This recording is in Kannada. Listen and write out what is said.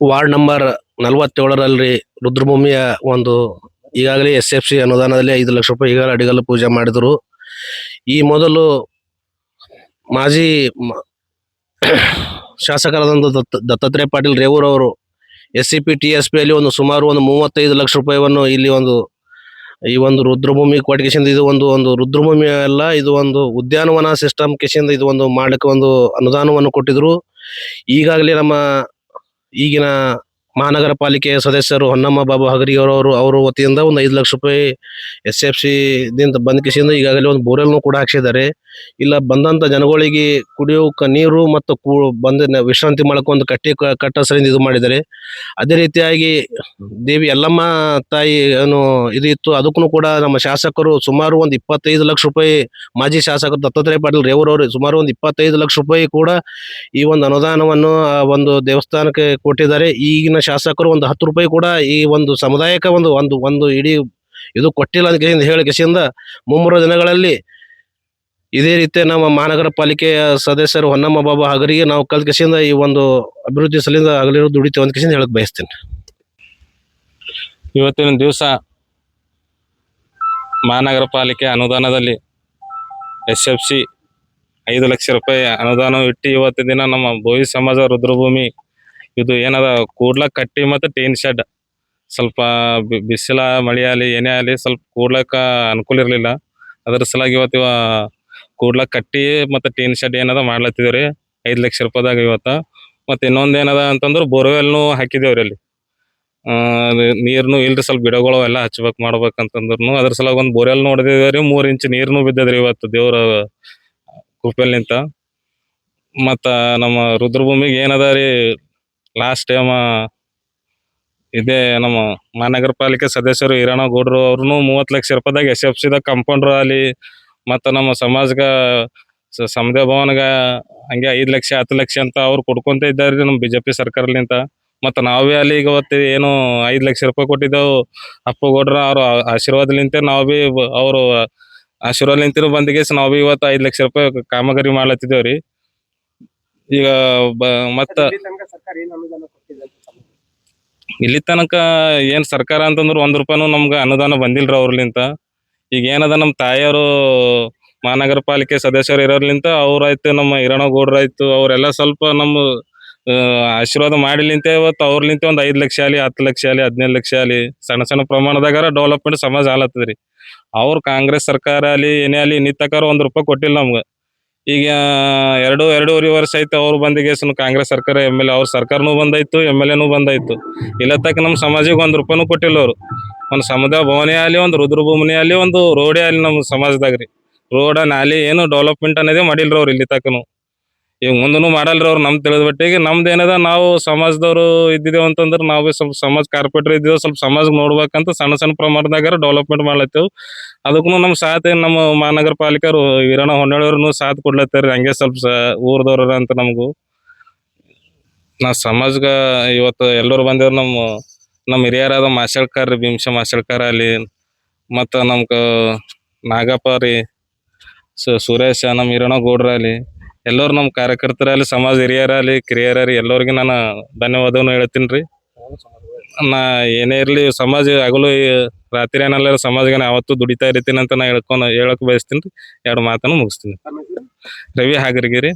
ವಾರ್ಡ್ ನಂಬರ್ ನಲವತ್ತೇಳರಲ್ಲಿ ರುದ್ರಭೂಮಿಯ ಒಂದು ಈಗಾಗಲೇ ಎಸ್ ಎಫ್ ಸಿ ಅನುದಾನದಲ್ಲಿ ಐದು ಲಕ್ಷ ರೂಪಾಯಿ ಈಗಾಗಲೇ ಅಡಿಗಲ್ಲ ಪೂಜೆ ಮಾಡಿದರು. ಈ ಮೊದಲು ಮಾಜಿ ಶಾಸಕರಾದಂಥ ದತ್ತ, ದತ್ತಾತ್ರೇಯ ಪಾಟೀಲ್ ರೇವೂರ್ ಅವರು S C P, T S P ಅಲ್ಲಿ ಒಂದು ಸುಮಾರು ಒಂದು ಮೂವತ್ತೈದು ಲಕ್ಷ ರೂಪಾಯಿವನ್ನು ಇಲ್ಲಿ ಒಂದು ಈ ಒಂದು ರುದ್ರಭೂಮಿ ಕೊಟ್ಟಿಗೆಸಿಂದ ಇದು ಒಂದು ಒಂದು ರುದ್ರಭೂಮಿ ಅಲ್ಲ, ಇದು ಒಂದು ಉದ್ಯಾನವನ ಸಿಸ್ಟಮ್ ಕೇಶಿಂದ ಇದು ಒಂದು ಮಾಡಕ್ಕೆ ಒಂದು ಅನುದಾನವನ್ನು ಕೊಟ್ಟಿದ್ರು. ಈಗಾಗಲೇ ನಮ್ಮ ಈಗಿನ ಮಹಾನಗರ ಪಾಲಿಕೆಯ ಸದಸ್ಯರು ಹೊನ್ನಮ್ಮ ಬಾಬು ಹಗರಿ ಅವರು ವತಿಯಿಂದ ಒಂದು ಐದು ಲಕ್ಷ ರೂಪಾಯಿ ಎಸ್ ಎಫ್ ಸಿ ದಿಂದ ಬಂದ್ ಕಿಸಿಂದ ಈಗಾಗಲೇ ಒಂದು ಬೋರ್ವೆಲ್ನು ಕೂಡ ಹಾಕ್ಸಿದ್ದಾರೆ. ಇಲ್ಲ, ಬಂದಂತ ಜನಗಳಿಗೆ ಕುಡಿಯೋಕ ನೀರು ಮತ್ತು ಕೂ ಬಂದ ವಿಶ್ರಾಂತಿ ಮಾಡಕ್ಕೆ ಒಂದು ಕಟ್ಟಿ ಕಟ್ಟಸರಿಂದ ಕಟ್ಟ ಸರಿಂದ ಇದು ಮಾಡಿದ್ದಾರೆ. ಅದೇ ರೀತಿಯಾಗಿ ದೇವಿ ಯಲ್ಲಮ್ಮ ತಾಯಿ ಏನು ಇದು ಇತ್ತು ಅದಕ್ಕೂ ಕೂಡ ನಮ್ಮ ಶಾಸಕರು ಸುಮಾರು ಒಂದು ಇಪ್ಪತ್ತೈದು ಲಕ್ಷ ರೂಪಾಯಿ ಮಾಜಿ ಶಾಸಕರು ದತ್ತಾತ್ರೇಯ ಪಾಟೀಲ್ ರೇವರವರು ಸುಮಾರು ಒಂದು ಇಪ್ಪತ್ತೈದು ಲಕ್ಷ ರೂಪಾಯಿ ಕೂಡ ಈ ಒಂದು ಅನುದಾನವನ್ನು ಒಂದು ದೇವಸ್ಥಾನಕ್ಕೆ ಕೊಟ್ಟಿದ್ದಾರೆ. ಈಗಿನ ಶಾಸಕರು ಒಂದು ಹತ್ತು ರೂಪಾಯಿ ಕೂಡ ಈ ಒಂದು ಸಮುದಾಯಕ್ಕೆ ಒಂದು ಒಂದು ಒಂದು ಇಡೀ ಇದು ಕೊಟ್ಟಿಲ್ಲ ಅಂತ ಹೇಳಿ ಕೆಸಿಯಿಂದ ಮುಂಬರುವ ದಿನಗಳಲ್ಲಿ ಇದೇ ರೀತಿ ನಮ್ಮ ಮಹಾನಗರ ಪಾಲಿಕೆಯ ಸದಸ್ಯರು ಹೊನ್ನಮ್ಮ ಬಾಬಾ ಹಗರಿಗೆ ನಾವು ಕಲ್ ಕೆಸಿಯಿಂದ ಈ ಒಂದು ಅಭಿವೃದ್ಧಿ ಸಲಿಂದ ಆಗಲಿರೋದು ದುಡಿತೇವೆ ಅಂತ ಕೆಸಿಂದ ಹೇಳಕ್ ಬಯಸ್ತೇನೆ. ಇವತ್ತಿನ ದಿವಸ ಮಹಾನಗರ ಪಾಲಿಕೆ ಅನುದಾನದಲ್ಲಿ ಎಸ್ ಎಫ್ ಸಿ ಐದು ಲಕ್ಷ ರೂಪಾಯಿ ಅನುದಾನ ಇಟ್ಟು ಇವತ್ತಿನ ದಿನ ನಮ್ಮ ಭೋವಿ ಸಮಾಜ ರುದ್ರಭೂಮಿ ಇದು ಏನದ ಕೂಡ್ಲ ಕಟ್ಟಿ ಮತ್ತೆ ಟೀನ್ ಶೆಡ್ ಸ್ವಲ್ಪ ಬಿಸಿಲ ಮಳೆ ಆಗಲಿ ಏನೇ ಆಗಲಿ ಸ್ವಲ್ಪ ಕೂಡ್ಲಕ್ಕ ಅನುಕೂಲ ಇರಲಿಲ್ಲ. ಅದ್ರ ಸಲಾಗಿ ಇವತ್ತು ಇವ ಕೂಡ್ಲ ಕಟ್ಟಿ ಮತ್ತೆ ಟೀನ್ ಶೆಡ್ ಏನದ ಮಾಡ್ಲತ್ತಿದ್ರಿ ಐದು ಲಕ್ಷ ರೂಪಾಯಿದಾಗ ಇವತ್ತು. ಮತ್ತೆ ಇನ್ನೊಂದು ಏನದ ಅಂತಂದ್ರೆ ಬೋರ್ವೆಲ್ನು ಹಾಕಿದೇವ್ರಿ ಅಲ್ಲಿ. ಆ, ನೀರ್ನು ಇಲ್ರಿ ಸ್ವಲ್ಪ ಗಿಡಗಳು ಎಲ್ಲ ಹಚ್ಬೇಕು ಮಾಡ್ಬೇಕಂತಂದ್ರು ಅದ್ರ ಸಲುವಾಗಿ ಒಂದು ಬೋರ್ವೆಲ್ ನೋಡಿದೇವ್ರಿ ಮೂರ್ ಇಂಚ್ ನೀರ್ನು ಬಿದ್ದದ್ರಿ ಇವತ್ತು ದೇವ್ರ ಕೃಪೆಲಿಂತ. ಮತ್ತ ನಮ್ಮ ರುದ್ರಭೂಮಿಗೆ ಏನದ ರೀ ಲಾಸ್ಟ್ ಟೈಮ್ ಇದೇ ನಮ್ಮ ಮಹಾನಗರ ಪಾಲಿಕೆ ಸದಸ್ಯರು ಹಿರಣ್ಣ ಗೌಡ್ರು ಅವ್ರು ಮೂವತ್ತು ಲಕ್ಷ ರೂಪಾಯಿದಾಗ ಎಸ್ ಎಫ್ ಸಿದಾಗ ಕಂಪೌಂಡರ್ ಅಲ್ಲಿ ಮತ್ತ ನಮ್ಮ ಸಮಾಜಗ ಸಮುದಾಯ ಭವನಗ ಹಂಗೆ ಐದು ಲಕ್ಷ, ಹತ್ತು ಲಕ್ಷ ಅಂತ ಅವ್ರು ಕೊಡ್ಕೊಂತ ಇದ್ದಾರೆ ನಮ್ಮ ಬಿಜೆಪಿ ಸರ್ಕಾರಲಿಂತ ಮತ್ತ ನಾವೇ ಅಲ್ಲಿ ಈಗ ಏನು ಐದ್ ಲಕ್ಷ ರೂಪಾಯಿ ಕೊಟ್ಟಿದ್ದೆವು. ಅಪ್ಪ ಗೌಡ್ರ ಅವ್ರ ಆಶೀರ್ವಾದಲಿಂತ ನಾವು ಬಿ, ಅವರು ಆಶೀರ್ವಾದಲಿಂತ ಬಂದಿಗೆ ನಾವು ಬಿ ಇವತ್ತು ಐದ್ ಲಕ್ಷ ರೂಪಾಯಿ ಕಾಮಗಾರಿ ಮಾಡ್ಲತ್ತಿದ್ದೇವ್ರಿ. ಈಗ ಮತ್ತ ಇಲ್ಲಿ ತನಕ ಏನ್ ಸರ್ಕಾರ ಅಂತಂದ್ರ ಒಂದ್ ರೂಪಾಯಿನೂ ನಮ್ಗ ಅನುದಾನ ಬಂದಿಲ್ರಿ ಅವ್ರಲಿಂತ. ಈಗ ಏನದ ನಮ್ಮ ತಾಯಿಯವರು ಮಹಾನಗರ ಪಾಲಿಕೆ ಸದಸ್ಯರು ಇರೋರ್ಲಿಂತ ಅವ್ರಾಯ್ತು ನಮ್ಮ ಹಿರಣಗೌಡ್ರಾಯ್ತು ಅವರೆಲ್ಲ ಸ್ವಲ್ಪ ನಮ್ಮ ಆಶೀರ್ವಾದ ಮಾಡಿಲಿಂತ ಇವತ್ತು ಅವ್ರಲಿಂತ ಒಂದ್ ಐದ್ ಲಕ್ಷ ಆಗಲಿ ಹತ್ತು ಲಕ್ಷ ಆಲಿ ಹದಿನೈದು ಲಕ್ಷ ಆಗಲಿ ಸಣ್ಣ ಸಣ್ಣ ಪ್ರಮಾಣದಾಗ ಡೆವಲಪ್ಮೆಂಟ್ ಸಮಾಜ ಆಲತ್ತದ್ರಿ. ಅವ್ರ ಕಾಂಗ್ರೆಸ್ ಸರ್ಕಾರ ಅಲ್ಲಿ ಏನೇ ಅಲ್ಲಿ ನಿತ್ತಕಾರ ಒಂದ್ ರೂಪಾಯಿ ಕೊಟ್ಟಿಲ್ಲ ನಮ್ಗ. ಈಗ ಎರಡು, ಎರಡೂವರೆ ವರ್ಷ ಆಯ್ತು ಅವ್ರು ಬಂದಿಗೆ ಕಾಂಗ್ರೆಸ್ ಸರ್ಕಾರ, ಎಂ ಎಲ್ ಅವ್ರ ಸರ್ಕಾರನೂ ಬಂದಾಯ್ತು, ಎಂ ಎಲ್ ಎನೂ ಬಂದಾಯ್ತು. ಇಲ್ಲ ತಕ್ಕ ನಮ್ಮ ಸಮಾಜಕ್ಕೆ ಒಂದ್ ರೂಪಾಯಿನೂ ಕೊಟ್ಟಿಲ್ಲ ಅವ್ರು. ಒಂದು ಸಮುದಾಯ ಭವನೇ ಆಗಲಿ, ಒಂದು ರುದ್ರಭೂಮಿ ಆಗಲಿ, ಒಂದು ರೋಡೇ ಆಗಲಿ ನಮ್ಮ ಸಮಾಜದಾಗ ರೀ ರೋಡ ನಾಲಿ ಏನು ಡೆವಲಪ್ಮೆಂಟ್ ಅನ್ನೋದೇ ಮಾಡಿಲ್ರಿ ಅವ್ರು ಇಲ್ಲಿ ತಕ್ಕನು. ಈಗ ಮುಂದೂ ಮಾಡಲ್ರಿ ಅವ್ರು ನಮ್ ತಿಳಿದ ಬಟ್ಟಿಗೆ ನಮ್ದು ಏನದ, ನಾವು ಸಮಾಜದವರು ಇದ್ದಿದ್ದೇವೆ ಅಂತಂದ್ರೆ ನಾವು ಸ್ವಲ್ಪ ಸಮಾಜ ಕಾರ್ಪೊರೇಟರ್ ಇದ್ದೀವಿ ಸ್ವಲ್ಪ ಸಮಾಜ ನೋಡ್ಬೇಕಂತ ಸಣ್ಣ ಸಣ್ಣ ಪ್ರಮಾಣದಾಗ ಡೆವಲಪ್ಮೆಂಟ್ ಮಾಡ್ಲತ್ತೇವ್. ಅದಕ್ಕೂ ನಮ್ಮ ಸಾಥ್ ನಮ್ಮ ಮಹಾನಗರ ಪಾಲಿಕರು, ವೀರಣ್ಣ ಹೊನ್ನಾಳಿಯವ್ರು ಸಾಥ್ ಕೊಡ್ಲತ್ತಾರ. ಹಂಗೆ ಸ್ವಲ್ಪ ಊರದವ್ರ ಅಂತ ನಮಗೂ. ನಾ ಸಮಾಜಗ ಇವತ್ತು ಎಲ್ಲರೂ ಬಂದಿವ್ರು ನಮ್ಮ ನಮ್ಮ ಹಿರಿಯರಾದ ಮಾಸಳ್ಕರ್ ರೀ ಭೀಮಶ ಮಾಸಳ್ಕರ್ ಅಲ್ಲಿ, ಮತ್ತು ನಮ್ಗೆ ನಾಗಪ್ಪ ರೀ ಸುರೇಶ ನಮ್ಮ ಹಿರಣ್ಣ ಗೌಡ್ರ ಅಲ್ಲಿ. ಎಲ್ಲರೂ ನಮ್ಮ ಕಾರ್ಯಕರ್ತರಲ್ಲಿ, ಸಮಾಜ ಹಿರಿಯರಲ್ಲಿ, ಕಿರಿಯರಲ್ಲಿ ಎಲ್ಲರಿಗೆ ನಾನು ಧನ್ಯವಾದವನ್ನು ಹೇಳ್ತೀನಿ ರೀ. ನಾ ಏನೇ ಇರಲಿ ಸಮಾಜ ಹಗಲು ಈ ರಾತ್ರಿ ಏನಲ್ಲ ಸಮಾಜಗೆ ನಾ ಯಾವತ್ತೂ ದುಡಿತಾ ಇರ್ತೀನಿ ಅಂತ ನಾ ಹೇಳ್ಕೊಂಡು ಹೇಳಕ್ ಬಯಸ್ತೀನಿ ರೀ. ಎರಡು ಮಾತನ್ನು ಮುಗಿಸ್ತೀನಿ. ರವಿ ಹಾಗರಿಗಿರಿ.